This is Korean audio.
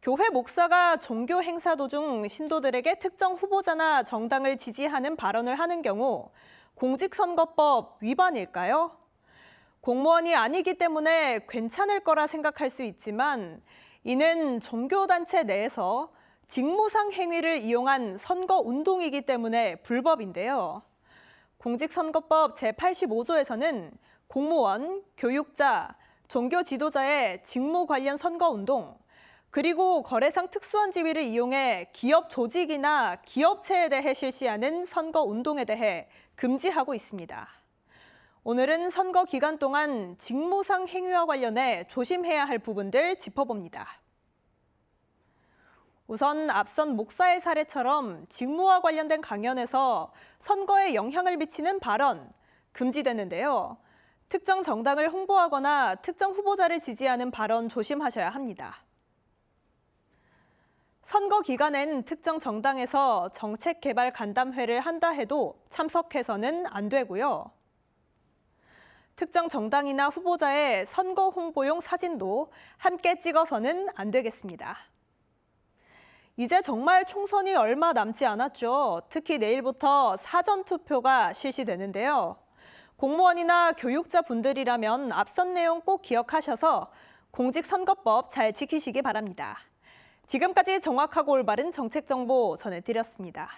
교회 목사가 종교 행사 도중 신도들에게 특정 후보자나 정당을 지지하는 발언을 하는 경우 공직선거법 위반일까요? 공무원이 아니기 때문에 괜찮을 거라 생각할 수 있지만 이는 종교단체 내에서 직무상 행위를 이용한 선거 운동이기 때문에 불법인데요. 공직선거법 제85조에서는 공무원, 교육자, 종교 지도자의 직무 관련 선거 운동, 그리고 거래상 특수한 지위를 이용해 기업 조직이나 기업체에 대해 실시하는 선거 운동에 대해 금지하고 있습니다. 오늘은 선거 기간 동안 직무상 행위와 관련해 조심해야 할 부분들 짚어봅니다. 우선 앞선 목사의 사례처럼 직무와 관련된 강연에서 선거에 영향을 미치는 발언 금지되는데요. 특정 정당을 홍보하거나 특정 후보자를 지지하는 발언 조심하셔야 합니다. 선거 기간엔 특정 정당에서 정책 개발 간담회를 한다 해도 참석해서는 안 되고요. 특정 정당이나 후보자의 선거 홍보용 사진도 함께 찍어서는 안 되겠습니다. 이제 정말 총선이 얼마 남지 않았죠. 특히 내일부터 사전 투표가 실시되는데요. 공무원이나 교육자 분들이라면 앞선 내용 꼭 기억하셔서 공직선거법 잘 지키시기 바랍니다. 지금까지 정확하고 올바른 정책 정보 전해드렸습니다.